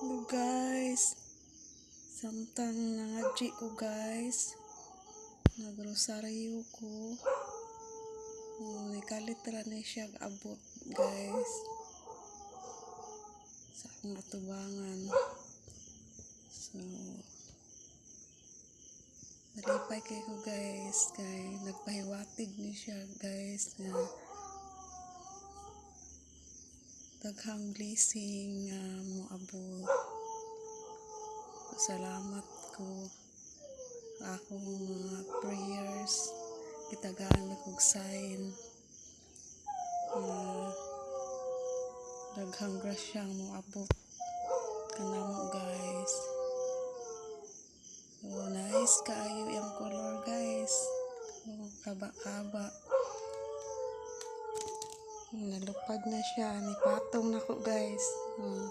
Hello guys. Samtang nangadji ko guys. Nagrosaryo ko. Oh, ikalit ra ni siya abot guys. Sa akong atubangan. So, Nalipay kay ko guys. Kay nagpahiwatig ni siya guys. Na daghang blessing abot. Salamat ko akong mga prayers. Kitagaan na kog sign. Na daghang grasyang mo abot. Kanamo guys. So, nice kaayo yung color guys. Oh, kaba-kaba. Nalupad na siya. Nipatong na ko guys. Hmm.